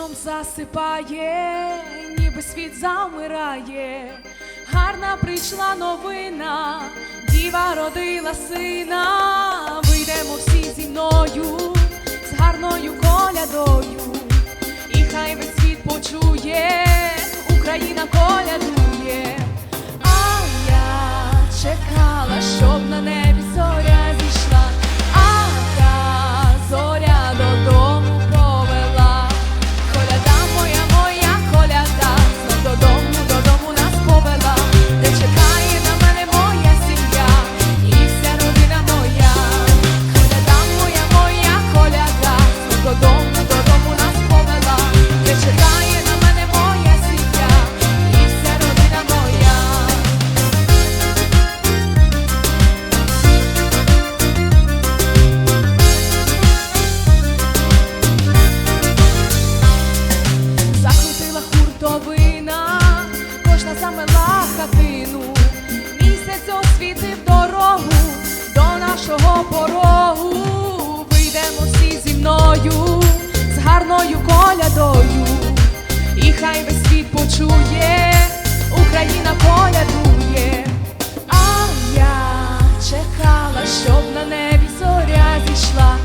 сном засипає, ніби світ замирає, гарна прийшла новина, діва родила сина, вийдемо всі зі мною, з гарною колядою, і хай весь світ почує, Україна колядує. Сонце освітив дорогу до нашого порогу. Вийдемо всі зі мною з гарною колядою, і хай весь світ почує, Україна колядує, а я чекала, щоб на небі зоря зійшла.